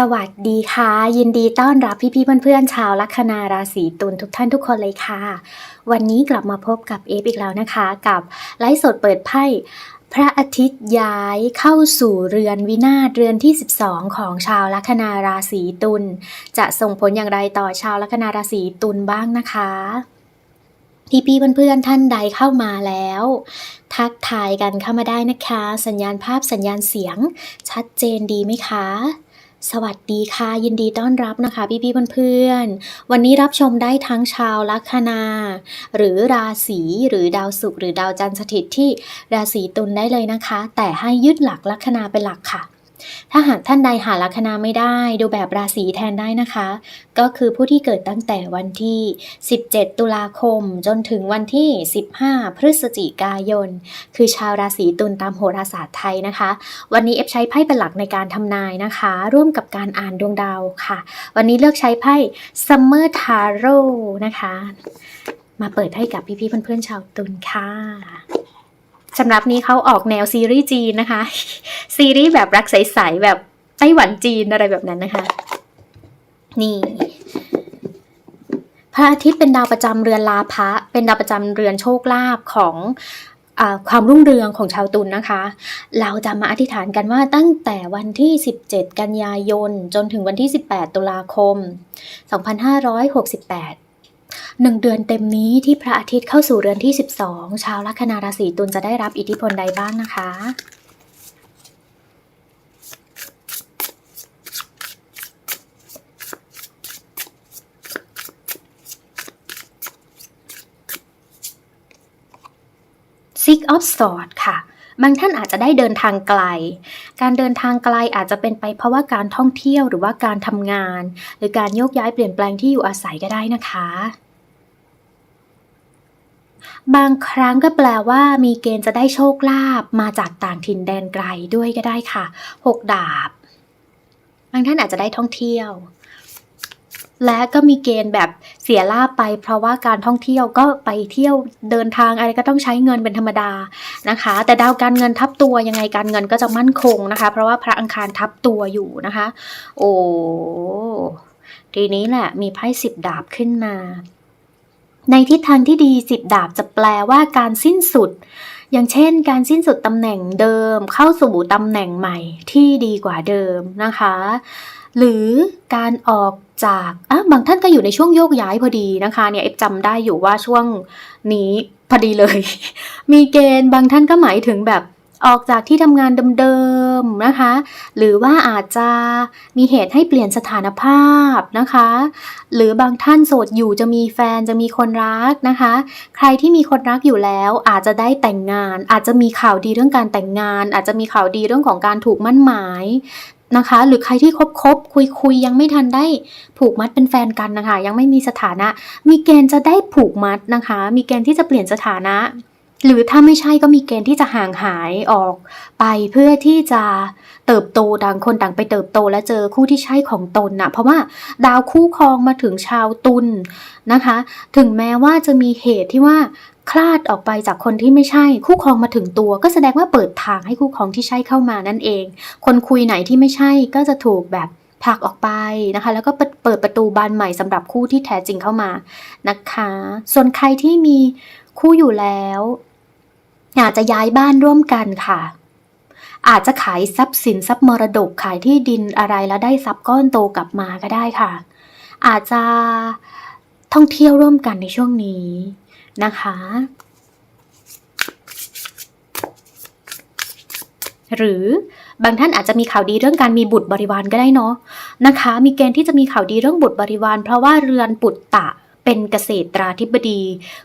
สวัสดีค่ะ ยินดีต้อนรับพี่ๆเพื่อนๆชาวลัคนาราศีตุลทุกท่านทุกคนเลยค่ะ วันนี้กลับมาพบกับเอฟอีกแล้วนะคะ กับไลฟ์สดเปิดไพ่พระอาทิตย์ย้ายเข้าสู่เรือนวินาศเรือนที่ 12 ของชาวลัคนาราศีตุลจะส่งผลอย่างไรต่อชาวลัคนาราศีตุลบ้างนะคะพี่ๆเพื่อนๆท่านใดเข้ามาแล้ว ทักทายกันเข้ามาได้นะคะ สัญญาณภาพสัญญาณเสียง ชัดเจนดีไหมคะ สวัสดีค่ะ ยินดีต้อนรับนะคะ พี่ๆเพื่อนๆวันนี้รับชมได้ทั้งชาวลัคนา หรือราศีหรือดาวศุกร์หรือดาวจันทร์สถิตที่ราศีตุลได้เลยนะคะ แต่ให้ยึดหลักลัคนาเป็นหลักค่ะ ถ้าหากท่านใดหาลัคนาไม่ได้ ดูแบบราศีแทนได้นะคะ ก็คือผู้ที่เกิดตั้งแต่วันที่ 17 ตุลาคม จนถึงวันที่ 15 พฤศจิกายน คือชาวราศีตุลตามโหราศาสตร์ไทยนะคะ วันนี้เอฟใช้ไพ่เป็นหลักในการทำนายนะคะ ร่วมกับการอ่านดวงดาวค่ะ วันนี้เลือกใช้ไพ่ Summer Tarot นะคะ มาเปิดให้กับพี่ๆเพื่อนๆชาวตุลค่ะ สำหรับนี้เขาออกแนวซีรีส์จีนนะคะ ซีรีส์แบบรักใสๆแบบไต้หวันจีนอะไรแบบนั้นนะคะ นี่พระอาทิตย์เป็นดาวประจำเรือนลาภะเป็นดาวประจำเรือนโชคลาภของอความรุ่งเรืองของชาวตุลนะคะ เราจะมาอธิษฐานกันว่าตั้งแต่วันที่ 17 กันยายน จนถึงวันที่ 18 ตุลาคม 2568 หนึ่งเดือนเต็มนี้ที่พระอาทิตย์เข้าสู่เรือนที่ 12 ชาวลัคนาราศีตุลจะได้รับอิทธิพลใดบ้างนะคะ Six of Swords ค่ะ บางท่านอาจจะได้เดินทางไกล การเดินทางไกลอาจจะเป็นไปเพราะว่าการท่องเที่ยวหรือว่าการทำงาน หรือการโยกย้ายเปลี่ยนแปลงที่อยู่อาศัยก็ได้นะคะ บางครั้งก็แปลว่า มีเกณฑ์จะได้โชคลาภมาจากต่างถิ่นแดนไกลด้วยก็ได้ค่ะหกดาบ บางท่านอาจจะได้ท่องเที่ยว และก็มีเกณฑ์แบบเสียลาบไป เพราะว่าการท่องเที่ยวก็ไปเที่ยวเดินทางอะไรก็ต้องใช้เงินเป็นธรรมดานะคะ แต่ดาวการเงินทับตัวยังไงการเงินก็จะมั่นคงนะคะ เพราะว่าพระอังคารทับตัวอยู่นะคะ โอ้ทีนี้แหละมีไพ่สิบดาบขึ้นมา ในทิศทางที่ดีสิบดาบจะแปลว่าการสิ้นสุด อย่างเช่น การสิ้นสุดตำแหน่งเดิมเข้าสู่ตำแหน่งใหม่ที่ดีกว่าเดิมนะคะ หรือการออกจากอะบางท่านก็อยู่ในช่วงโยกย้ายพอดีนะคะเนี่ยเอฟจำได้อยู่ว่าช่วงนี้พอดีเลย มีเกณฑ์บางท่านก็หมายถึงแบบออกจากที่ทำงานเดิมๆนะคะ หรือว่าอาจจะมีเหตุให้เปลี่ยนสถานภาพนะคะ หรือบางท่านโสดอยู่จะมีแฟนจะมีคนรักนะคะ ใครที่มีคนรักอยู่แล้วอาจจะได้แต่งงาน อาจจะมีข่าวดีเรื่องการแต่งงาน อาจจะมีข่าวดีเรื่องของการถูกมั่นหมาย นะคะ หรือใครที่คบคบคุยคุยยังไม่ทันได้ผูกมัดเป็นแฟนกันนะคะ ยังไม่มีสถานะ มีเกณฑ์จะได้ผูกมัดนะคะ มีเกณฑ์ที่จะเปลี่ยนสถานะ หรือถ้าไม่ใช่ก็มีเกณฑ์ที่จะห่างหายออกไปเพื่อที่จะเติบโตต่างคนต่างไปเติบโตและเจอคู่ที่ใช่ของตนนะเพราะว่าดาวคู่ครองมาถึงชาวตุลนะคะ ถึงแม้ว่าจะมีเหตุที่ว่า คลาดออกไปจากคนที่ไม่ใช่ คู่ครองมาถึงตัว ก็แสดงว่าเปิดทางให้คู่ครองที่ใช่เข้ามานั่นเอง คนคุยไหนที่ไม่ใช่ก็จะถูกแบบผลักออกไปนะคะ แล้วก็เปิดเปิดประตูบานใหม่สำหรับคู่ที่แท้จริงเข้ามานะคะ ส่วนใครที่มีคู่อยู่แล้วอาจจะย้ายบ้านร่วมกันค่ะ อาจจะขายทรัพย์สินทรัพย์มรดกขายที่ดินอะไรแล้วได้ทรัพย์ก้อนโตกลับมาก็ได้ค่ะ อาจจะท่องเที่ยวร่วมกันในช่วงนี้ นะคะ หรือบางท่านอาจจะมีข่าวดีเรื่องการมีบุตรบริวารก็ได้เนาะนะคะ มีเกณฑ์ที่จะมีข่าวดีเรื่องบุตรบริวาร เพราะว่าเรือนปุตตะเป็นเกษตราธิบดี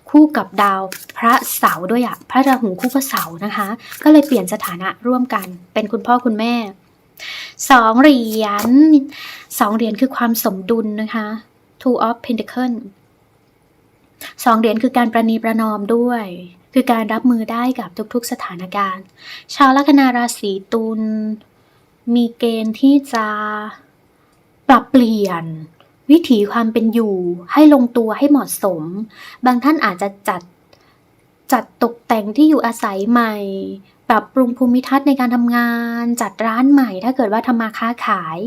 คู่กับดาวพระเสาร์ด้วยอะพระราหูคู่พระเสาร์นะคะ ก็เลยเปลี่ยนสถานะร่วมกัน เป็นคุณพ่อคุณแม่สองเหรียญสองเหรียญคือความสมดุลนะคะ two of pentacle สองเหรียญคือการประนีประนอมด้วย คือการรับมือได้กับทุกๆสถานการณ์ ชาวลัคนาราศีตุลมีเกณฑ์ที่จะปรับเปลี่ยน วิถีความเป็นอยู่ให้ลงตัวให้เหมาะสม บางท่านอาจจะจัดจัดตกแต่งที่อยู่อาศัยใหม่ ปรับปรุงภูมิทัศน์ในการทำงาน จัดร้านใหม่ ถ้าเกิดว่าทำมาค้าขาย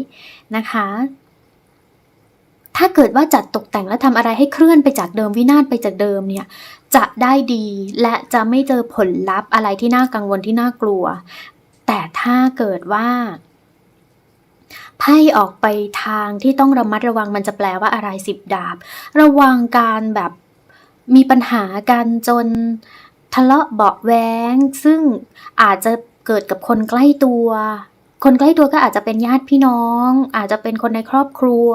นะคะ ถ้าเกิดว่าจัดตกแต่งและทำอะไรให้เคลื่อนไปจากเดิมวินาศไปจากเดิมเนี่ยจะได้ดีและจะไม่เจอผลลัพธ์อะไรที่น่ากังวลที่น่ากลัว แต่ถ้าเกิดว่าไพ่ออกไปทางที่ต้องระมัดระวังมันจะแปลว่าอะไรสิบดาบ ระวังการแบบมีปัญหากันจนทะเลาะเบาะแวงซึ่งอาจจะเกิดกับคนใกล้ตัว คนใกล้ตัวก็อาจจะเป็นญาติพี่น้อง อาจจะเป็นคนในครอบครัว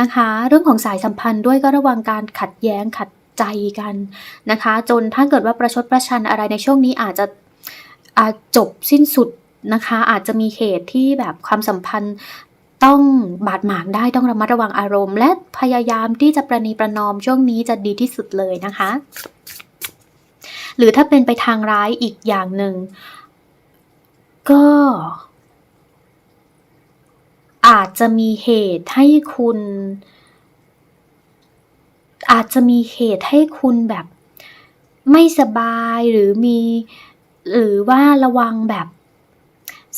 นะคะ เรื่องของสายสัมพันธ์ด้วยก็ระวังการขัดแย้งขัดใจกันนะคะ จนถ้าเกิดว่าประชดประชันอะไรในช่วงนี้อาจจะอาจจบสิ้นสุดนะคะ อาจจะมีเหตุที่แบบความสัมพันธ์ต้องบาดหมางได้ต้องระมัดระวังอารมณ์ และพยายามที่จะประนีประนอมช่วงนี้จะดีที่สุดเลยนะคะ หรือถ้าเป็นไปทางร้ายอีกอย่างหนึ่งก็ อาจจะมีเหตุให้คุณ อาจจะมีเหตุให้คุณแบบไม่สบายหรือมี หรือว่าระวังแบบ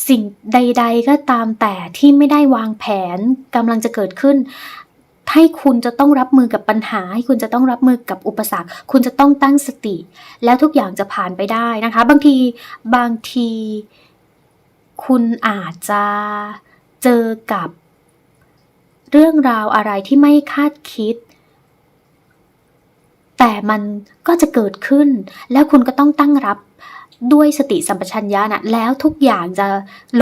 สิ่งใด ๆ ก็ตามแต่ที่ไม่ได้วางแผนกำลังจะเกิดขึ้น ให้คุณจะต้องรับมือกับปัญหา ให้คุณจะต้องรับมือกับอุปสรรค คุณจะต้องตั้งสติ แล้วทุกอย่างจะผ่านไปได้นะคะ บางทีบางที คุณอาจจะ เจอกับ เรื่องราวอะไรที่ไม่คาดคิด แต่มันก็จะเกิดขึ้น แล้วคุณก็ต้องตั้งรับด้วยสติสัมปชัญญะนะแล้วทุกอย่างจะ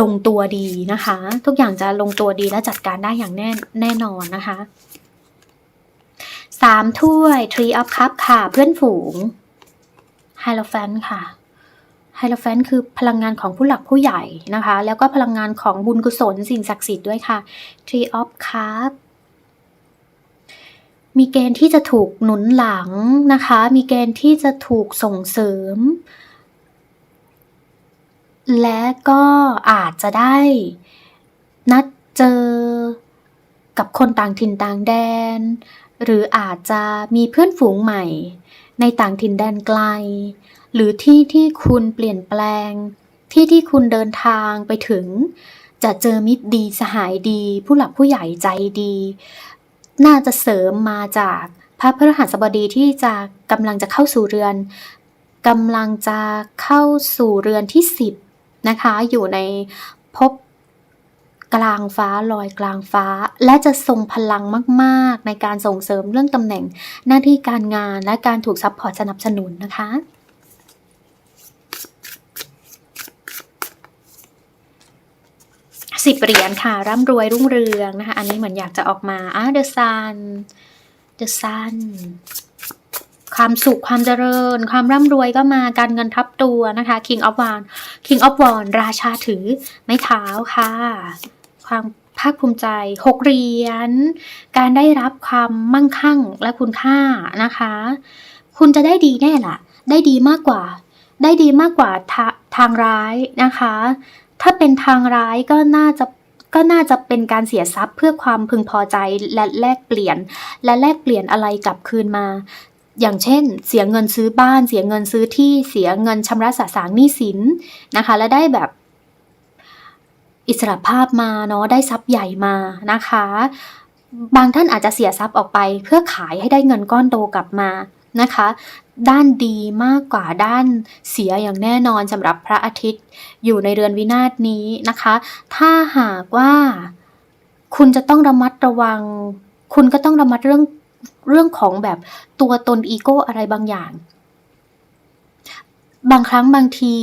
ลงตัวดีนะคะ ทุกอย่างจะลงตัวดีและจัดการได้อย่างแน่แน่นอนนะคะสามถ้วย Tree of Cup ค่ะ เพื่อนฝูง h i e r o p h a n ค่ะ h i e r o p h a n t คือพลังงานของผู้หลักผู้ใหญ่นะคะ แล้วก็พลังงานของบุญกุศลสิ่งศักดิ์สิทธิ์ด้วยค่ะ Tree of Cup มีเกณฑ์ที่จะถูกหนุนหลังนะคะ มีเกณฑ์ที่จะถูกส่งเสริม และก็อาจจะได้นัดเจอกับคนต่างถิ่นต่างแดน หรืออาจจะมีเพื่อนฝูงใหม่ ในต่างถิ่นแดนไกล หรือที่ที่คุณเปลี่ยนแปลง ที่ที่คุณเดินทางไปถึง จะเจอมิตรดีสหายดี ผู้หลักผู้ใหญ่ใจดี น่าจะเสริมมาจากพระพฤหัสบดีที่จะกำลังจะเข้าสู่เรือนกำลังจะเข้าสู่เรือนที่ 10 นะคะ อยู่ในภพกลางฟ้าลอยกลางฟ้า และจะทรงพลังมาก ๆ ในการส่งเสริมเรื่องตำแหน่งหน้าที่การงานและการถูกซัพพอร์ตสนับสนุนนะคะ สิบเหรียญค่ะ ร่ำรวยรุ่งเรืองนะคะ อันนี้เหมือนอยากจะออกมาอะ The Sun The Sun ความสุขความเจริญ ความร่ำรวยก็มาการเงินทับตัวนะคะ King of Wands King of Wands ราชาถือไม้เท้าค่ะ ความภาคภูมิใจหกเหรียญการได้รับความมั่งคั่งและคุณค่านะคะ คุณจะได้ดีแน่ล่ะ ได้ดีมากกว่า ได้ดีมากกว่าทาทางร้ายนะคะ ถ้าเป็นทางร้ายก็น่าจะก็น่าจะเป็นการเสียทรัพย์เพื่อความพึงพอใจและแลกเปลี่ยน และแลกเปลี่ยนอะไรกลับคืนมา อย่างเช่น เสียเงินซื้อบ้าน เสียเงินซื้อที่เสียเงินชำระสะสางหนี้สินนะคะ และได้แบบอิสรภาพมาเนาะได้ทรัพย์ใหญ่มานะคะ บางท่านอาจจะเสียทรัพย์ออกไปเพื่อขายให้ได้เงินก้อนโตกลับมานะคะ ด้านดีมากกว่าด้านเสียอย่างแน่นอนสำหรับพระอาทิตย์ อยู่ในเรือนวินาศนี้นะคะ ถ้าหากว่าคุณจะต้องระมัดระวัง คุณก็ต้องระมัดเรื่องเรื่องของแบบตัวตนอีโก้อะไรบางอย่าง บางครั้งบางที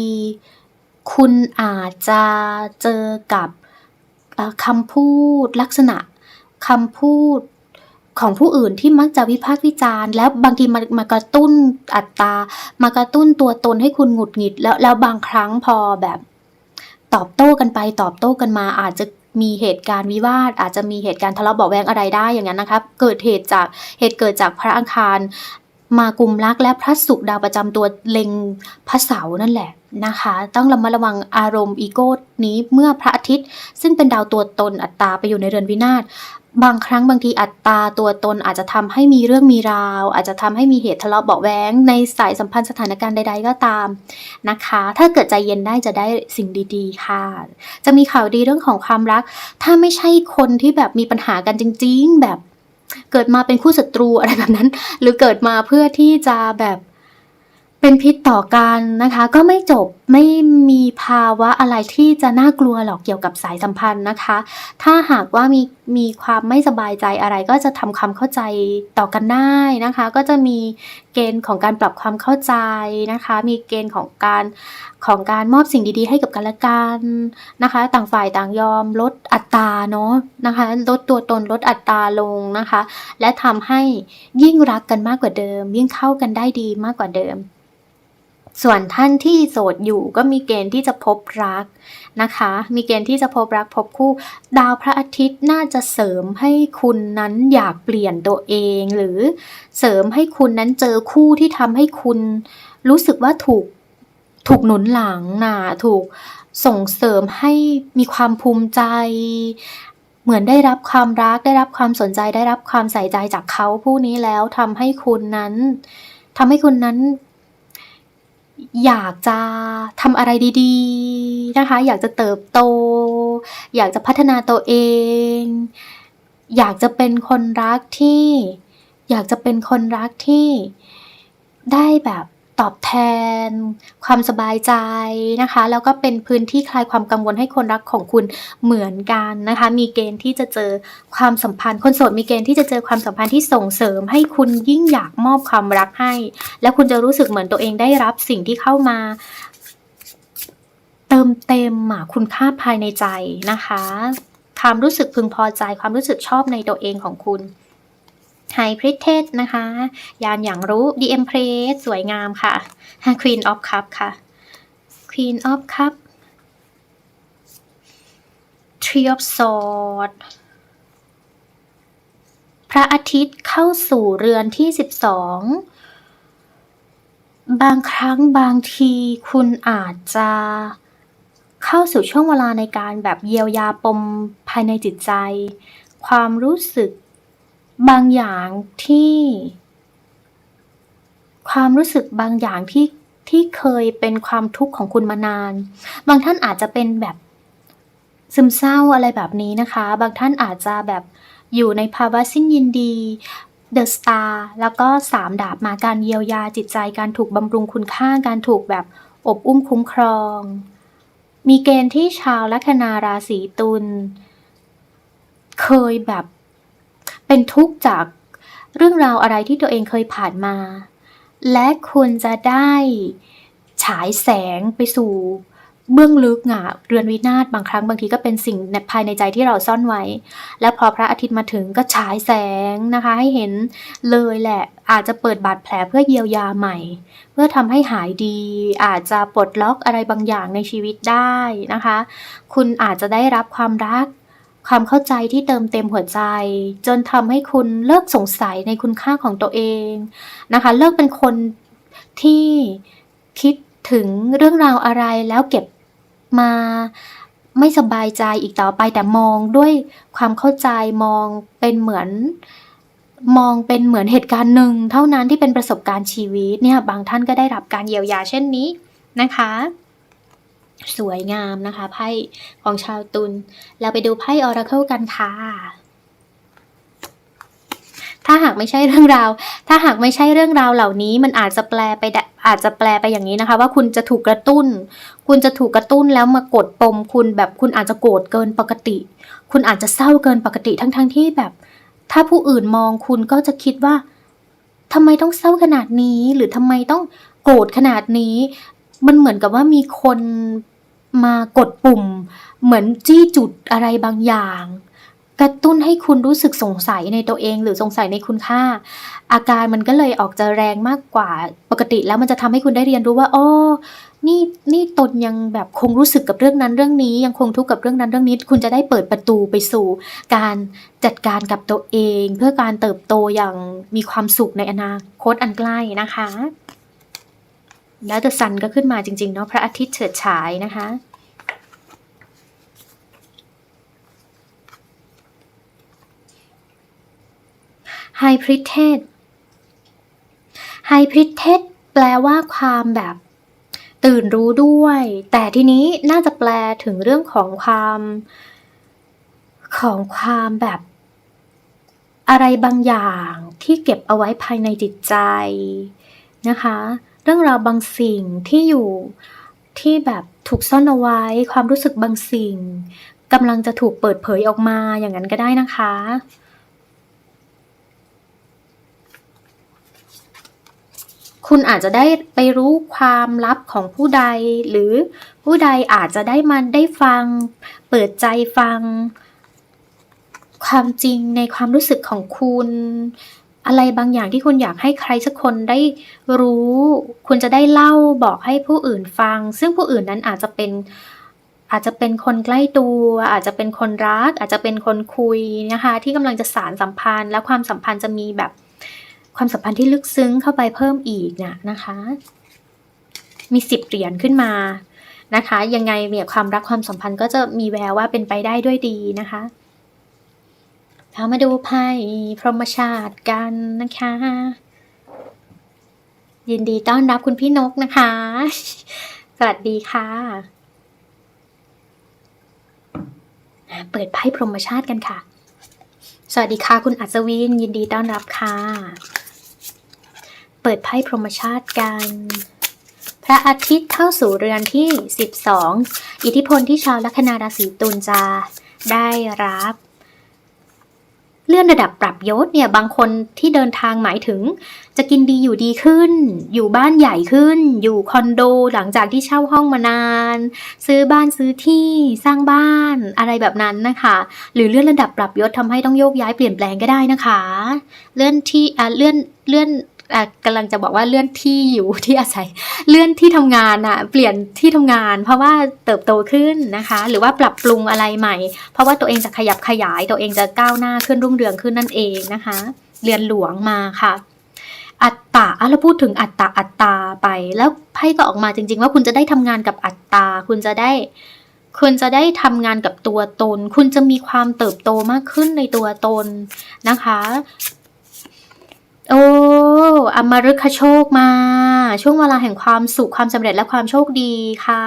คุณอาจจะเจอกับคำพูดลักษณะคำพูด ของผู้อื่นที่มักจะวิพากษ์วิจารณ์ แล้วบางทีมามากระตุ้นอัตรา มากระตุ้นตัวตนให้คุณหงุดหงิด แล้วแล้วบางครั้งพอแบบตอบโต้กันไปตอบโต้กันมาอาจจะมีเหตุการณ์วิวาท อาจจะมีเหตุการณ์ทะเลาะเบาะแวงอะไรได้อย่างนั้นนะครับเกิดเหตุจากเหตุเกิดจากพระอังคาร มากุมรักและพระศุกร์ดาวประจำตัวเล็งพระเสาร์นั่นแหละนะคะ ต้องระมัดระวังอารมณ์อีโก้นี้เมื่อพระอาทิตย์ ซึ่งเป็นดาวตัวตนอัตตาไปอยู่ในเรือนวินาศ บางครั้งบางทีอัตราตัวตนอาจจะทำให้มีเรื่องมีราว อาจจะทำให้มีเหตุทะเลาะเบาะแว้งในสายสัมพันธ์สถานการณ์ใด ๆ ก็ตามนะคะ ถ้าเกิดใจเย็นได้จะได้สิ่งดีๆ ค่ะ จะมีข่าวดีเรื่องของความรัก ถ้าไม่ใช่คนที่แบบมีปัญหากันจริง ๆ แบบเกิดมาเป็นคู่ศัตรูอะไรแบบนั้น หรือเกิดมาเพื่อที่จะแบบ เป็นพิษต่อกันนะคะ ก็ไม่จบไม่มีภาวะอะไรที่จะน่ากลัวหรอกเกี่ยวกับสายสัมพันธ์นะคะ ถ้าหากว่ามีมีความไม่สบายใจอะไรก็จะทำความเข้าใจต่อกันได้นะคะ ก็จะมีเกณฑ์ของการปรับความเข้าใจนะคะ มีเกณฑ์ของการของการมอบสิ่งดีๆ ให้กับกันและกันนะคะ ต่างฝ่ายต่างยอมลดอัตราเนาะนะคะ ลดตัวตนลดอัตราลงนะคะ และทำให้ยิ่งรักกันมากกว่าเดิม ยิ่งเข้ากันได้ดีมากกว่าเดิม ส่วนท่านที่โสดอยู่ก็มีเกณฑ์ที่จะพบรักนะคะ มีเกณฑ์ที่จะพบรักพบคู่ ดาวพระอาทิตย์น่าจะเสริมให้คุณนั้นอยากเปลี่ยนตัวเอง หรือเสริมให้คุณนั้นเจอคู่ที่ทำให้คุณรู้สึกว่าถูกถูกหนุนหลังนะถูกส่งเสริมให้มีความภูมิใจ เหมือนได้รับความรัก ได้รับความสนใจได้รับความใส่ใจจากเขาผู้นี้แล้วทำให้คุณนั้นทำให้คุณนั้น อยากจะทำอะไรดีๆนะคะ อยากจะเติบโต อยากจะพัฒนาตัวเอง อยากจะเป็นคนรักที่ อยากจะเป็นคนรักที่ได้แบบ ตอบแทน ความสบายใจนะคะ แล้วก็เป็นพื้นที่คลายความกังวลให้คนรักของคุณเหมือนกันนะคะ มีเกณฑ์ที่จะเจอความสัมพันธ์คนโสดมีเกณฑ์ที่จะเจอความสัมพันธ์ที่ส่งเสริม ให้คุณยิ่งอยากมอบความรักให้ แล้วคุณจะรู้สึกเหมือนตัวเองได้รับสิ่งที่เข้ามาเติมเต็มคุณค่าภายในใจนะคะ ความรู้สึกพึงพอใจ ความรู้สึกชอบในตัวเองของคุณ ไฮพริเทสนะคะ ยานอย่างรู้ดีเอ็มเพรสสวยงามค่ะ Queen of Cup ค่ะ Queen of Cup Three of Sword พระอาทิตย์เข้าสู่เรือนที่ 12 บางครั้งบางทีคุณอาจจะเข้าสู่ช่วงเวลาในการแบบเยียวยาปมภายในจิตใจ ความรู้สึก บางอย่างที่ ความรู้สึกบางอย่างที่ที่เคยเป็นความทุกข์ของคุณมานาน บางท่านอาจจะเป็นแบบซึมเศร้าอะไรแบบนี้นะคะ บางท่านอาจจะแบบอยู่ในภาวะสิ้นยินดีเดอะสตาร์แล้วก็สามดาบมาการเยียวยาจิตใจการถูกบำรุงคุณค่าการถูกแบบอบอุ้มคุ้มครอง มีเกณฑ์ที่ชาวลัคนาราศีตุล เคยแบบ เป็นทุกข์จากเรื่องราวอะไรที่ตัวเองเคยผ่านมา และคุณจะได้ฉายแสงไปสู่เบื้องลึกอะเรือนวินาศบางครั้งบางทีก็เป็นสิ่งในภายในใจที่เราซ่อนไว้ แล้วพอพระอาทิตย์มาถึงก็ฉายแสงนะคะ ให้เห็นเลยแหละ อาจจะเปิดบาดแผลเพื่อเยียวยาใหม่ เพื่อทำให้หายดี อาจจะปลดล็อกอะไรบางอย่างในชีวิตได้นะคะ คุณอาจจะได้รับความรัก ความเข้าใจที่เติมเต็มหัวใจ จนทำให้คุณเลิกสงสัยในคุณค่าของตัวเองนะคะ เลิกเป็นคนที่คิดถึงเรื่องราวอะไรแล้วเก็บมาไม่สบายใจอีกต่อไปแต่มองด้วยความเข้าใจมองเป็นเหมือนมองเป็นเหมือนเหตุการณ์หนึ่ง เท่านั้นที่เป็นประสบการณ์ชีวิตเนี่ยบางท่านก็ได้รับการเยียวยาเช่นนี้นะคะ สวยงามนะคะไพ่ของชาวตุลเราไปดูไพ่ออราเคิลกันค่ะ ถ้าหากไม่ใช่เรื่องราว ถ้าหากไม่ใช่เรื่องราวเหล่านี้ มันอาจจะแปลไปอาจจะแปลไปอย่างนี้นะคะ ว่าคุณจะถูกกระตุ้น คุณจะถูกกระตุ้นแล้วมากดปม คุณแบบคุณอาจจะโกรธเกินปกติ คุณอาจจะเศร้าเกินปกติทั้งๆทที่แบบ ถ้าผู้อื่นมองคุณก็จะคิดว่าทำไมต้องเศร้าขนาดนี้ หรือทำไมต้องโกรธขนาดนี้มันเหมือนกับว่ามีคน มากดปุ่ม เหมือนจี้จุดอะไรบางอย่าง กระตุ้นให้คุณรู้สึกสงสัยในตัวเองหรือสงสัยในคุณค่า อาการมันก็เลยออกจะแรงมากกว่า ปกติแล้วมันจะทำให้คุณได้เรียนรู้ว่าอ๋อนี่นี่ตนยังแบบคงรู้สึกกับเรื่องนั้นเรื่องนี้ ยังคงทุกข์กับเรื่องนั้นเรื่องนี้ คุณจะได้เปิดประตูไปสู่ การจัดการกับตัวเอง เพื่อการเติบโตอย่างมีความสุขในอนาคตอันใกล้นะคะ แล้วเดอะซันก็ขึ้นมาจริง ๆ เนาะพระอาทิตย์เฉิดฉายนะคะพ High Priestess High priest แปลว่าความแบบตื่นรู้ด้วย แต่ทีนี้น่าจะแปลถึงเรื่องของความของความแบบ อะไรบางอย่างที่เก็บเอาไว้ภายในจิตใจนะคะ เรื่องราวบางสิ่งที่อยู่ที่แบบถูกซ่อนเอาไว้ ความรู้สึกบางสิ่งกำลังจะถูกเปิดเผยออกมาอย่างนั้นก็ได้นะคะ คุณอาจจะได้ไปรู้ความลับของผู้ใด หรือผู้ใดอาจจะได้มาได้ฟัง เปิดใจฟัง ความจริงในความรู้สึกของคุณ อะไรบางอย่างที่คุณอยากให้ใครสักคนได้รู้ คุณจะได้เล่าบอกให้ผู้อื่นฟัง ซึ่งผู้อื่นนั้นอาจจะเป็นอาจจะเป็นคนใกล้ตัว อาจจะเป็นคนรัก อาจจะเป็นคนคุยนะคะ ที่กำลังจะสารสัมพันธ์ และความสัมพันธ์จะมีแบบความสัมพันธ์ที่ลึกซึ้งเข้าไปเพิ่มอีกนะนะคะ มีสิบเหรียญขึ้นมานะคะ ยังไงเนี่ยความรักความสัมพันธ์ก็จะมีแววว่าเป็นไปได้ด้วยดีนะคะ เรามาดูไพ่พรหมชาติกันนะคะ ยินดีต้อนรับคุณพี่นกนะคะ สวัสดีค่ะ เปิดไพ่พรหมชาติกันค่ะ สวัสดีค่ะ คุณอัศวิน ยินดีต้อนรับค่ะ เปิดไพ่พรหมชาติกันพระอาทิตย์เข้าสู่เรือนที่ 12 อิทธิพลที่ชาวลัคนาราศีตุลจะได้รับ เลื่อนระดับปรับยศเนี่ยบางคนที่เดินทางหมายถึง จะกินดีอยู่ดีขึ้น อยู่บ้านใหญ่ขึ้น อยู่คอนโดหลังจากที่เช่าห้องมานาน ซื้อบ้านซื้อที่สร้างบ้านอะไรแบบนั้นนะคะ หรือเลื่อนระดับปรับยศทำให้ต้องโยกย้ายเปลี่ยนแปลงก็ได้นะคะ เลื่อนที่อ่าเลื่อนเลื่อน กำลังจะบอกว่าเลื่อนที่อยู่ที่อาศัย เลื่อนที่ทำงานอะเปลี่ยนที่ทำงาน เพราะว่าเติบโตขึ้นนะคะ หรือว่าปรับปรุงอะไรใหม่ เพราะว่าตัวเองจะขยับขยาย ตัวเองจะก้าวหน้าขึ้นรุ่งเรืองขึ้นนั่นเองนะคะ เรียนหลวงมาค่ะ อัตตาเราพูดถึงอัตตาอัตตาไป แล้วไพ่ก็ออกมาจริง ๆ ว่าคุณจะได้ทำงานกับอัตตาคุณจะได้คุณจะได้ทำงานกับตัวตน คุณจะมีความเติบโตมากขึ้นในตัวตนนะคะ โอ้อมฤคโชคมา ช่วงเวลาแห่งความสุขความสำเร็จและความโชคดีค่ะ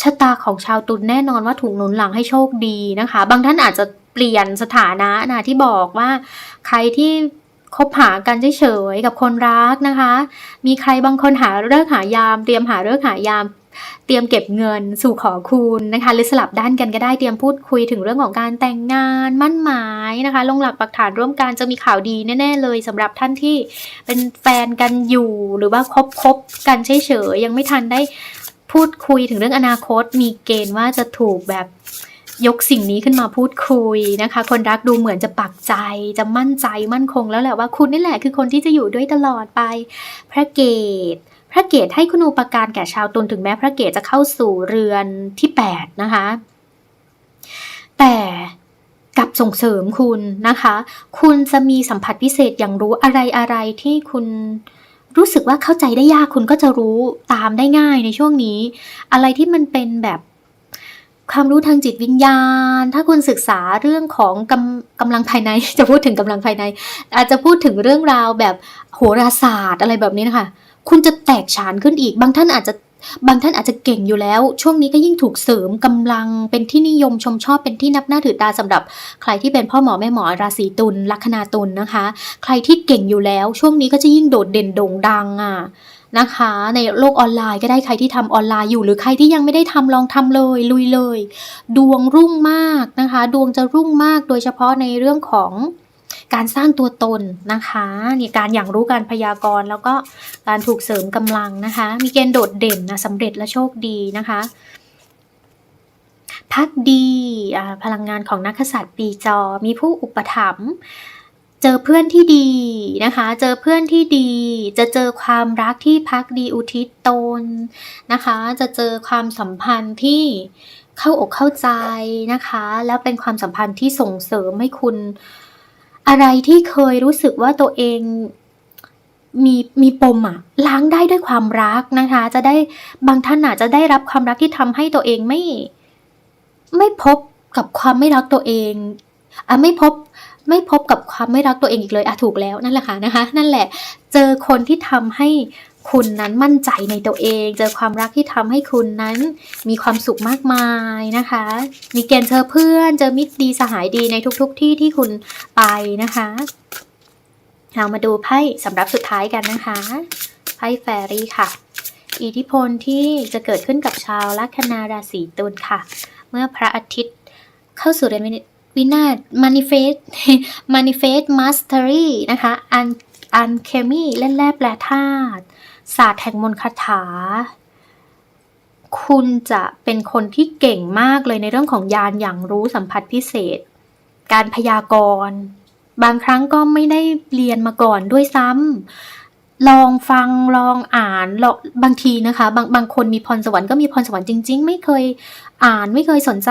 ชะตาของชาวตุลแน่นอนว่าถูกหนุนหลังให้โชคดีนะคะ บางท่านอาจจะเปลี่ยนสถานะนะที่บอกว่า ใครที่คบหากันเฉยๆกับคนรักนะคะ มีใครบางคนหาเลิกหายาม เตรียมหาเลิกหายาม เตรียมเก็บเงินสู่ขอคุณนะคะ หรือสลับด้านกันก็ได้เตรียมพูดคุยถึงเรื่องของการแต่งงานมั่นหมายนะคะ ลงหลักปักฐานร่วมกันจะมีข่าวดีแน่ ๆ เลยสำหรับท่านที่เป็นแฟนกันอยู่ หรือว่าคบคบกันเฉยๆยังไม่ทันได้พูดคุยถึงเรื่องอนาคต มีเกณฑ์ว่าจะถูกแบบยกสิ่งนี้ขึ้นมาพูดคุยนะคะ คนรักดูเหมือนจะปักใจ จะมั่นใจมั่นคงแล้วแหละว่าคุณนี่แหละคือคนที่จะอยู่ด้วยตลอดไป พระเกต พระเกตให้คุณูปการแก่ชาวตุลถึงแม้พระเกตจะเข้าสู่เรือนที่ 8 นะคะ แต่กับส่งเสริมคุณนะคะ คุณจะมีสัมผัสพิเศษอย่างรู้อะไรอะไรที่คุณรู้สึกว่าเข้าใจได้ยากคุณก็จะรู้ตามได้ง่ายในช่วงนี้ อะไรที่มันเป็นแบบความรู้ทางจิตวิญญาณ ถ้าคุณศึกษาเรื่องของกำกำลังภายใน จะพูดถึงกำลังภายใน อาจจะพูดถึงเรื่องราวแบบโหราศาสตร์อะไรแบบนี้นะคะ คุณจะแตกฉานขึ้นอีก บางท่านอาจจะบางท่านอาจจะเก่งอยู่แล้ว ช่วงนี้ก็ยิ่งถูกเสริมกำลังเป็นที่นิยมชมชอบเป็นที่นับหน้าถือตาสำหรับ ใครที่เป็นพ่อหมอแม่หมอราศีตุลลัคนาตุลนะคะ ใครที่เก่งอยู่แล้ว ช่วงนี้ก็จะยิ่งโดดเด่นโด่งดังอะนะคะ ในโลกออนไลน์ก็ได้ใครที่ทำออนไลน์อยู่หรือใครที่ยังไม่ได้ทำลองทำเลย ลุยเลย ดวงรุ่งมากนะคะ ดวงจะรุ่งมากโดยเฉพาะในเรื่องของ การสร้างตัวตนนะคะนี่การอย่างรู้การพยากรณ์ แล้วก็การถูกเสริมกำลังนะคะ มีเกณฑ์โดดเด่นนะสำเร็จและโชคดีนะคะพักดีพลังงานของนักกษัตริย์ปีจอ มีผู้อุปถัมภ์เจอเพื่อนที่ดีนะคะ เจอเพื่อนที่ดี จะเจอความรักที่พักดีอุทิศตนนะคะ จะเจอความสัมพันธ์ที่เข้าอกเข้าใจนะคะ แล้วเป็นความสัมพันธ์ที่ส่งเสริมให้คุณ อะไรที่เคยรู้สึกว่าตัวเองมีมีปมอะล้างได้ด้วยความรักนะคะ จะได้บางท่านอาจจะได้รับความรักที่ทำให้ตัวเองไม่ ไม่พบกับความไม่รักตัวเองอะไม่พบไม่พบกับความไม่รักตัวเองอีกเลยอะถูกแล้วนั่นแหละค่ะนะคะ นั่นแหละ เจอคนที่ทำให้ คุณนั้นมั่นใจในตัวเอง เจอความรักที่ทำให้คุณนั้นมีความสุขมากมายนะคะ มีเกณฑ์เจอเพื่อน เจอมิตรดีสหายดีในทุกๆทที่ที่คุณไปนะคะ เรามาดูไพ่สำหรับสุดท้ายกันนะคะไพ่แฟรี่ค่ะ อิทธิพลที่จะเกิดขึ้นกับชาวลัคนาราศีตุลค่ะ เมื่อพระอาทิตย์เข้าสู่เดือนวินาศ manifest manifest mastery นะคะ un unchemy เล่นแร่แปลธาตุ ศาสตร์แห่งมนต์คาถา คุณจะเป็นคนที่เก่งมากเลยในเรื่องของยานอย่างรู้สัมผัสพิเศษ การพยากรณ์ บางครั้งก็ไม่ได้เรียนมาก่อนด้วยซ้ำลองฟังลองอ่านลองบางทีนะคะ บางบางคนมีพรสวรรค์ก็มีพรสวรรค์จริง ๆ ไม่เคยอ่านไม่เคยสนใจ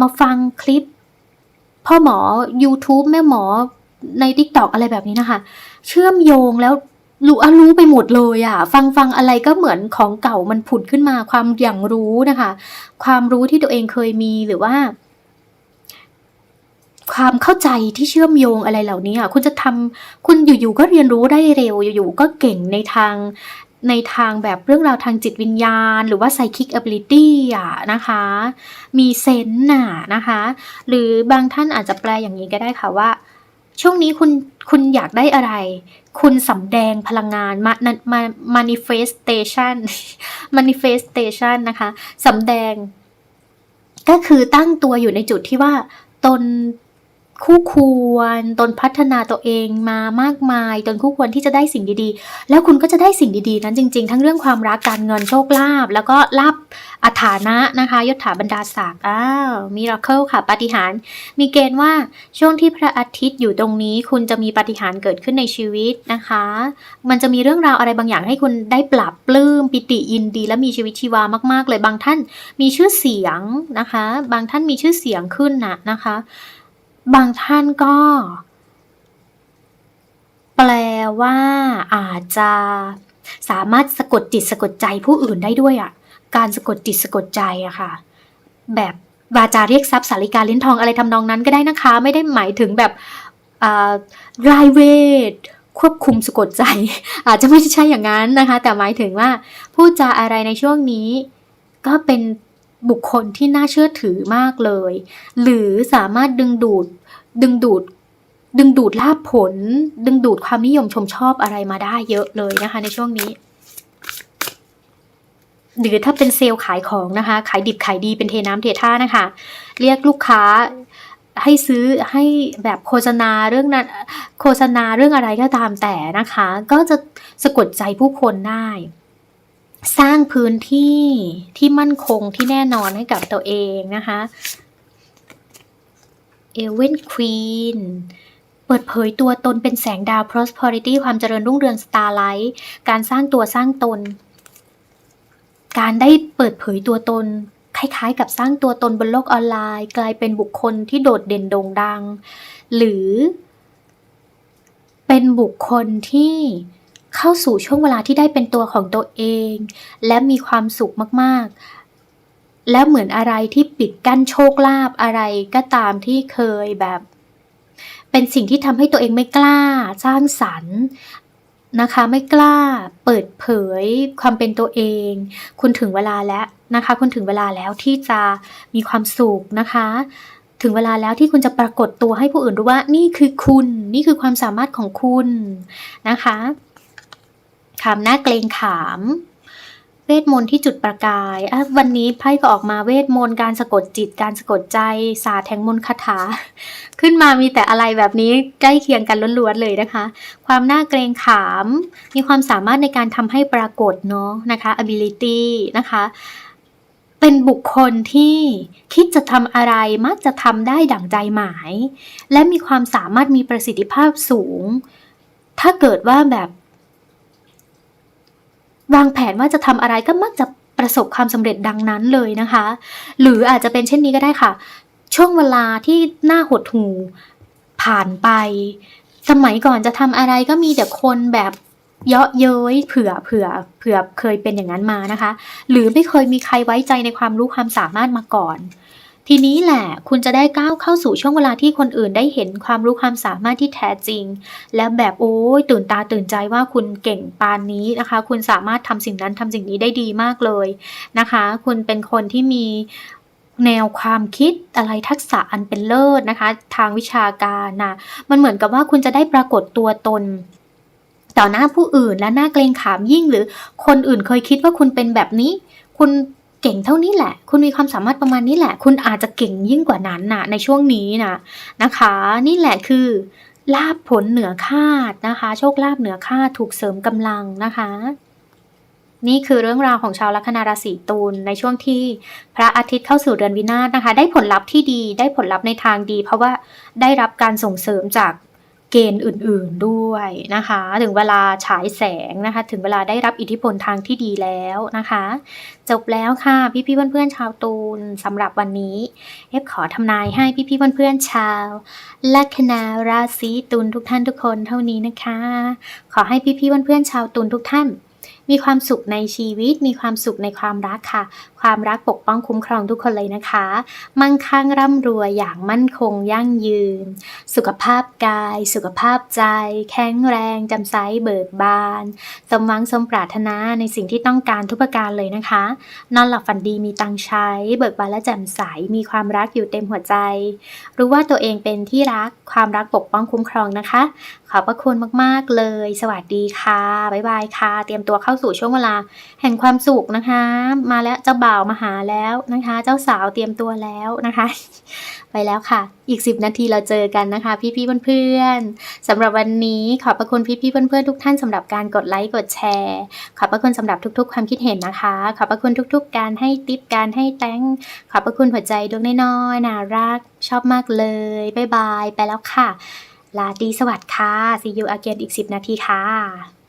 มาฟังคลิป พ่อหมอ YouTube แม่หมอใน t ิ k t o k อะไรแบบนี้นะคะ เชื่อมโยงแล้ว รู้อะรู้ไปหมดเลยอะฟังฟังอะไรก็เหมือนของเก่ามันผุดขึ้นมาความอย่างรู้นะคะ ความรู้ที่ตัวเองเคยมีหรือว่า ความเข้าใจที่เชื่อมโยงอะไรเหล่านี้อะคุณจะทำคุณอยู่ๆก็เรียนรู้ได้เร็ว อยู่ๆก็เก่งในทางในทางแบบเรื่องราวทางจิตวิญญาณ หรือว่า psychic ability อะนะคะ มีเซนส์น่ะนะคะ หรือบางท่านอาจจะแปลอย่างนี้ก็ได้ค่ะว่า ช่วงนี้คุณคุณอยากได้อะไร คุณสำแดงพลังงานมามา manifestation manifestation นะคะสำแดง ก็คือตั้งตัวอยู่ในจุดที่ว่าตน คู่ควร ตนพัฒนาตัวเองมามากมาย ตนคู่ควรที่จะได้สิ่งดีๆ แล้วคุณก็จะได้สิ่งดีๆ นั้นจริง ๆ ทั้งเรื่องความรักการเงินโชคลาภแล้วก็ลาบอัฐานะนะคะยศถาบรรดาศักดิ์อ้าวมิราเคิลค่ะปาฏิหาริย์มีเกณฑ์ว่าช่วงที่พระอาทิตย์อยู่ตรงนี้ คุณจะมีปาฏิหาริย์เกิดขึ้นในชีวิตนะคะ มันจะมีเรื่องราวอะไรบางอย่างให้คุณได้ปรับปลื้มปิติยินดี และมีชีวิตชีวามาก ๆ เลยบางท่านมีชื่อเสียงนะคะ บางท่านมีชื่อเสียงขึ้นนะนะคะ บางท่านก็ แปลว่า อาจจะสามารถสะกดจิตสะกดใจผู้อื่นได้ด้วยอะ่ะ การสะกดจิตสะกดใจอะค่ะ แบบวาจาเรียกทรัพย์สาริกาลิ้นทองอะไรทำนองนั้นก็ได้นะคะ ไม่ได้หมายถึงแบบรายเวทควบคุมสะกดใจ อาจจะไม่ใช่อย่างนั้นนะคะ แต่หมายถึงว่าพูดจาอะไรในช่วงนี้ ก็เป็น บุคคลที่น่าเชื่อถือมากเลย หรือสามารถดึงดูดดึงดูดดึงดูดลาภผล ดึงดูดความนิยมชมชอบอะไรมาได้เยอะเลยนะคะ ในช่วงนี้ หรือถ้าเป็นเซลล์ขายของนะคะ ขายดิบขายดีเป็นเทน้ำเทท่านะคะ เรียกลูกค้าให้ซื้อให้แบบโฆษณาเรื่องนั้นโฆษณาเรื่องอะไรก็ตามแต่นะคะ ก็จะสะกดใจผู้คนได้ สร้างพื้นที่ที่มั่นคงที่แน่นอนให้กับตัวเองนะคะเอเวนควีนเปิดเผยตัวตนเป็นแสงดาว prosperity ความเจริญรุ่งเรือง starlight การสร้างตัวสร้างตน การได้เปิดเผยตัวตน คล้ายๆ กับสร้างตัวตนบนโลกออนไลน์ กลายเป็นบุคคลที่โดดเด่นโด่งดัง หรือ เป็นบุคคลที่ เข้าสู่ช่วงเวลาที่ได้เป็นตัวของตัวเอง และมีความสุขมากๆ แล้วเหมือนอะไรที่ปิดกั้นโชคลาภอะไรก็ตามที่เคยแบบ เป็นสิ่งที่ทำให้ตัวเองไม่กล้าสร้างสรรค์นะคะไม่กล้าเปิดเผยความเป็นตัวเอง คุณถึงเวลาแล้วนะคะ คุณถึงเวลาแล้วที่จะมีความสุขนะคะ ถึงเวลาแล้วที่คุณจะปรากฏตัวให้ผู้อื่นรู้ว่านี่คือคุณ นี่คือความสามารถของคุณนะคะ ขามหน้าเกรงขาม เวทมนต์ที่จุดประกายวันนี้ไพ่ก็ออกมาเวทมนต์การสะกดจิตการสะกดใจศาสตร์แห่งมนต์คาถา ขึ้นมามีแต่อะไรแบบนี้ใกล้เคียงกันล้วนๆเลยนะคะ ความน่าเกรงขาม มีความสามารถในการทำให้ปรากฏเนาะนะคะ ability นะคะเป็นบุคคลที่คิดจะทำอะไรมักจะทำได้ดั่งใจหมาย และมีความสามารถมีประสิทธิภาพสูง ถ้าเกิดว่าแบบ วางแผนว่าจะทำอะไรก็มักจะประสบความสำเร็จดังนั้นเลยนะคะ หรืออาจจะเป็นเช่นนี้ก็ได้ค่ะ ช่วงเวลาที่หน้าหดหูผ่านไป สมัยก่อนจะทำอะไรก็มีแต่คนแบบเยาะเย้ยเผื่อเผื่อเผื่อเคยเป็นอย่างนั้นมานะคะ หรือไม่เคยมีใครไว้ใจในความรู้ความสามารถมาก่อน ทีนี้แหละคุณจะได้ก้าวเข้าสู่ช่วงเวลาที่คนอื่นได้เห็นความรู้ความสามารถที่แท้จริง และแบบโอ้ยตื่นตาตื่นใจว่าคุณเก่งปานนี้นะคะ คุณสามารถทำสิ่งนั้นทำสิ่งนี้ได้ดีมากเลยนะคะ คุณเป็นคนที่มีแนวความคิดอะไรทักษะอันเป็นเลิศนะคะ ทางวิชาการนะมันเหมือนกับว่าคุณจะได้ปรากฏตัวตนต่อหน้าผู้อื่นและหน้าเกรงขามยิ่งหรือคนอื่นเคยคิดว่าคุณเป็นแบบนี้ คุณ เก่งเท่านี้แหละ คุณมีความสามารถประมาณนี้แหละ คุณอาจจะเก่งยิ่งกว่านั้นน่ะในช่วงนี้นะนะคะ นี่แหละคือลาบผลเหนือคาดนะคะ โชคลาภเหนือคาดถูกเสริมกำลังนะคะ นี่คือเรื่องราวของชาวลัคนาราศีตุลในช่วงที่พระอาทิตย์เข้าสู่เดือนวินาศนะคะ ได้ผลลัพธ์ที่ดีได้ผลลัพธ์ในทางดี เพราะว่าได้รับการส่งเสริมจาก เกณฑ์อื่นๆด้วยนะคะ ถึงเวลาฉายแสงนะคะ ถึงเวลาได้รับอิทธิพลทางที่ดีแล้วนะคะ จบแล้วค่ะพี่ๆเพื่อนๆชาวตูนสำหรับวันนี้เอฟขอทำนายให้พี่ๆเพื่อนๆชาวลัคนาราศีตุลทุกท่านทุกคนเท่านี้นะคะ ขอให้พี่ๆเพื่อนๆชาวตุลทุกท่าน มีความสุขในชีวิต มีความสุขในความรักค่ะ ความรักปกป้องคุ้มครองทุกคนเลยนะคะ มั่งคั่งร่ำรวยอย่างมั่นคงยั่งยืน สุขภาพกาย สุขภาพใจ แข็งแรงจำใสเบิกบาน สมหวังสมปรารถนาในสิ่งที่ต้องการทุกประการเลยนะคะ นอนหลับฝันดีมีตังใช้ เบิกบานและแจ่มใสมีความรักอยู่เต็มหัวใจ รู้ว่าตัวเองเป็นที่รักความรักปกป้องคุ้มครองนะคะ ขอบพระคุณมากๆเลย สวัสดีค่ะบ๊ายบายค่ะ เตรียมตัวเข้าสู่ช่วงเวลาแห่งความสุขนะคะ มาแล้วเจ้าบ่าวมาหาแล้วนะคะ เจ้าสาวเตรียมตัวแล้วนะคะ ไปแล้วค่ะ อีก 10 นาทีเราเจอกันนะคะ พี่ๆเพื่อนๆสำหรับวันนี้ขอบพระคุณพี่ๆเพื่อนๆทุกท่านสำหรับการกดไลค์กดแชร์ ขอบพระคุณสำหรับทุก ๆ ความคิดเห็นนะคะ ขอบพระคุณทุก ๆ การให้ติปการให้แตงขอบพระคุณหัวใจดวงน้อยๆน่ารักชอบมากเลยบ๊ายบายไปแล้วค่ะลาตรีสวัสดิ์ค่ะ see you again อีก 10 นาทีค่ะ